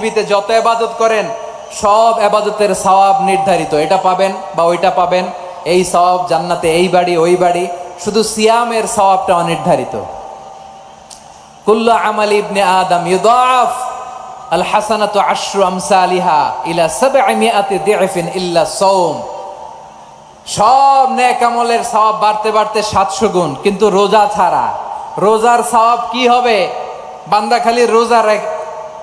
পৃথিবীতে যত এবাদত করেন, সব এবাদতের সওয়াব নির্ধারিত। এটা পাবেন বা ওইটা পাবেন। এই সওয়াব জান্নাতে, এই বাড়ি, ওই বাড়ি। শুধু সিয়ামের সওয়াবটা অনির্ধারিত। আমাল ইবনে আদম ইউদাফ আল আশরু ইলা ইল্লা সব নেক আমলের বাড়তে বাড়তে সাতশো গুণ। কিন্তু রোজা ছাড়া। রোজার সওয়াব কি হবে? বান্দা খালি রোজা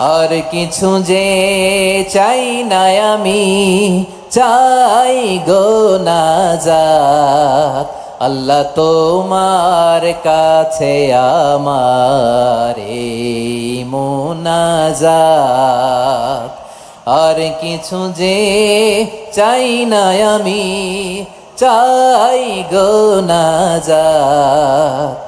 আর কিছু যে চাই না আমি, চাই গো নাজাত আল্লাহ তোমার কাছে আমার মোনাজাত। আর কিছু যে চাই না আমি, চাই গো নাজাত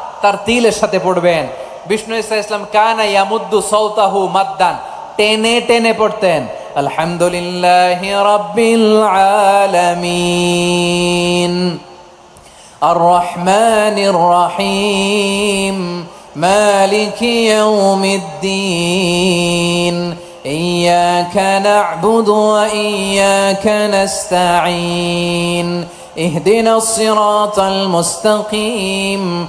তার তিলের সাথে পড়বেন বিষ্ণু ইসা ইসলাম কানা ইয়ামুদ্দু সৌতাহু মাদ্দান টেনে টেনে পড়তেন আলহামদুলিল্লাহ রাব্বিল আলামিন الرحمن الرحيم مالك يوم الدين إياك نعبد وإياك نستعين اهدنا الصراط المستقيم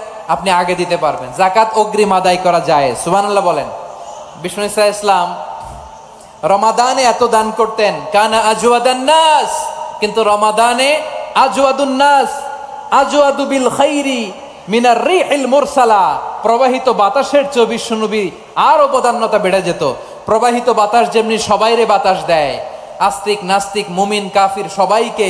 আপনি আগে দিতে পারবেন। জাকাত অগ্রিম আদায় করা যায় সুবান আল্লাহ বলেন। বিষ্ণু ইসা ইসলাম, রমাদানে এত দান করতেন, কানা নাস, কিন্তু রমাদানে আজওয়াদুন নাস, আজওয়াদু বিল খাইরি মিনার রিহিল মুরসালা, প্রবাহিত বাতাসের চেয়ে বিশ্বনবী আরও বদান্যতা বেড়ে যেত। প্রবাহিত বাতাস যেমনি সবাইরে বাতাস দেয়, আস্তিক নাস্তিক, মুমিন, কাফির সবাইকে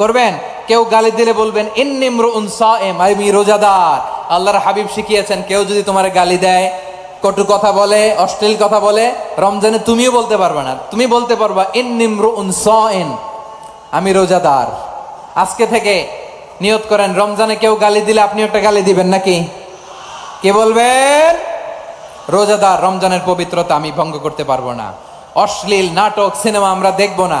করবেন? কেউ গালি দিলে বলবেন ইন্নিমরু উনসাএম আমি রোজাদার। আল্লাহর হাবিব শিখিয়েছেন, কেউ যদি তোমার গালি দেয়, কটু কথা বলে, অশ্লীল কথা বলে, রমজানে তুমিও বলতে পারবে না। তুমি বলতে পারবা ইন্নিমরু উনসাএন আমি রোজাদার। আজকে থেকে নিয়ত করেন, রমজানে কেউ গালি দিলে আপনি একটা গালি দিবেন নাকি? কে বলবেন? রোজাদার, রমজানের পবিত্রতা আমি ভঙ্গ করতে পারব না। অশ্লীল নাটক, সিনেমা আমরা দেখব না।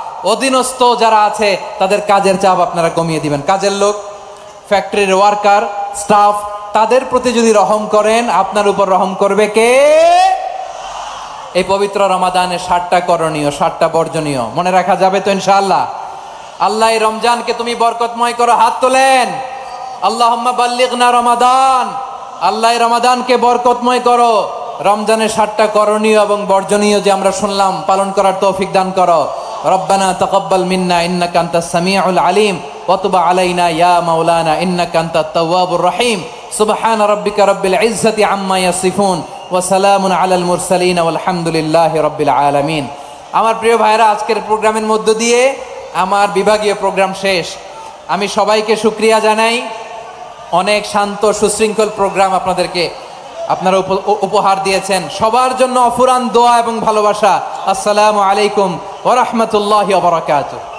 অধীনস্থ যারা আছে, তাদের কাজের চাপ আপনারা কমিয়ে দিবেন। কাজের লোক ফ্যাক্টরির ওয়ার্কার স্টাফ তাদের প্রতি যদি রহম করেন, আপনার উপর রহম করবে কে? এই পবিত্র রমাদানে ষাটটা করণীয় ষাটটা বর্জনীয়। মনে রাখা যাবে তো ইনশাআল্লাহ? আল্লাহ রমজানকে তুমি বরকতময় করো, হাত তোলেন। আল্লাহ বাল্লিগনা রমাদান। আল্লাহ রমাদানকে বরকতময় করো। রমজানের সাতটা করণীয় এবং বর্জনীয় যে আমরা শুনলাম, পালন করার তৌফিক দান করো। রব্বানা তকব্বাল মিন্না, ইন্নাকা আনতাস সামিউল আলিম ওয়াতুব আলাইনা ইয়া মাওলানা, ইন্নাকা আনতাত তাওয়াবুর রহিম। সুবহান রাব্বিকা রাব্বিল ইজ্জাতি আম্মা ইয়াসিফুন, ওয়া সালামুন আলাল মুরসালিন, ওয়ালহামদুলিল্লাহি রাব্বিল আলামিন। আমার প্রিয় ভাইরা আজকের প্রোগ্রামের মধ্য দিয়ে আমার বিভাগীয় প্রোগ্রাম শেষ। আমি সবাইকে শুক্রিয়া জানাই। অনেক শান্ত, সুশৃঙ্খল প্রোগ্রাম আপনাদেরকে আপনারা উপ- উপহার দিয়েছেন। সবার জন্য অফুরান দোয়া এবং ভালোবাসা। আসসালামু আলাইকুম ওরহমতুল্লাহ বারাকাতুহ।